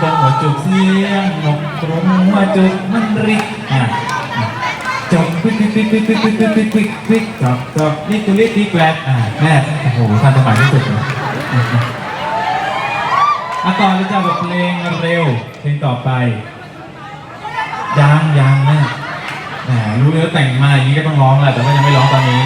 กงหัวจุกเสียงนกกรงหัวจุกมันริกอะจบควิกควิกควิกควิกควิกควิกควิกควิกควิกควิกจบจบนี่กูเรียกที่แกลบอะแม่โอ้โหทันสมัยที่สุดเลยอะต่อเลยจ้าบทเพลงเร็วเพลงต่อไปยังยังแม่แหมรู้เลยว่าแต่งมาอย่างนี้ก็ต้องร้องแหละแต่ว่ายังไม่ร้องตอนนี้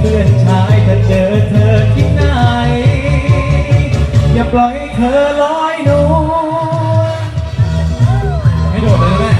เพื่อนชายถ้าเจอเธอที่ไหน อย่าปล่อยเธอลอยนวลให้โดดเลยนะแม่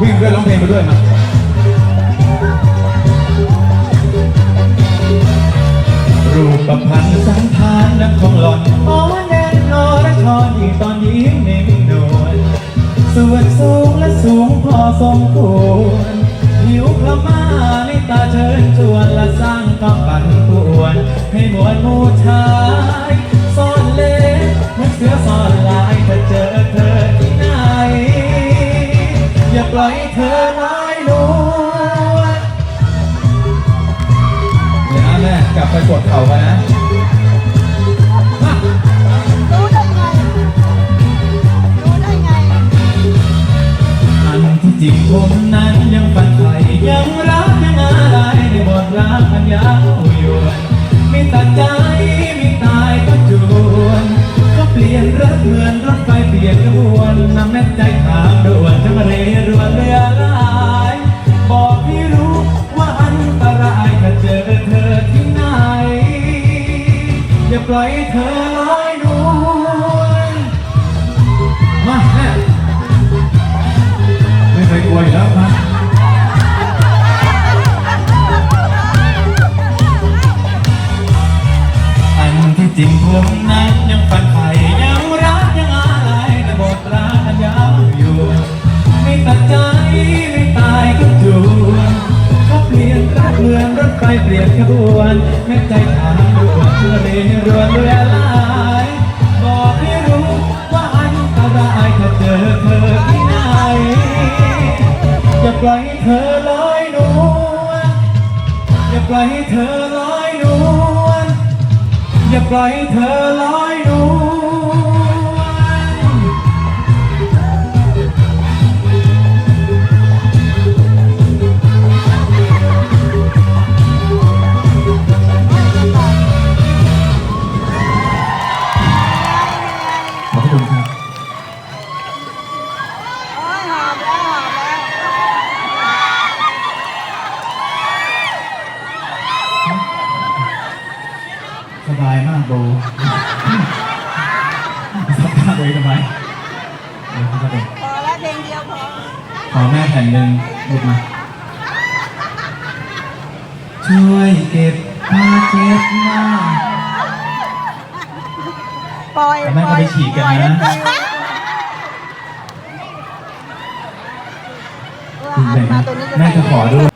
วิ่งด้วยร้องเพลงไปด้วยมารูปประพันธ์สันทานและของหล่อนอ๋อแน่นอนและชอนอีกตอนยิ้มนิ่มนวลส่วนสูงและสูงพอสมควร ผิวพระมาในตาเชิญชวนและสร้างความปั่นป่วน ให้มวลมูชายซ่อนเล่นเหมันเสือซ่อนลายถ้าเจอเธอที่ไหน อย่าปล่อยเธอลอยนวลเดี๋ยวนะแม่กลับไปกดเข่ากันนะ ผมนั้นยังฝันใฝ่ยังรักยังอะไรในบทรักมันยาวยวนมีตัดใจ จริงผมนั้นยังฝันใฝ่ยังรักยังอะไรในบทรักอันยาวอยู่ ไม่ตัดใจไม่ตายก็จวนเขาเปลี่ยนรักเมือนรถไฟเปลี่ยนขบวนแม้ใจทางด่วนเรือเรรวนเรือลาบอกให้รู้ว่าอันตรายถ้าเจอเธอที่ไหนอย่าปล่อยให้เธอลอยนวลอย่าปล่อยให้เธอลอยนวล อย่าปล่อยเธอลอย บายมากโบสับตาเลยทำไมเดี๋ยวครับผมพอแล้วเพลงเดียวพอขอแม่แผ่นหนึ่งหยุดมา ช่วยเก็บผ้าเช็ดหน้าปล่อยแต่แม่ก็ไปฉีกกันนะปล่อยให้ฟิวคุณว่าแม่อันมาตัวนี้จะแม่จะขอด้วยส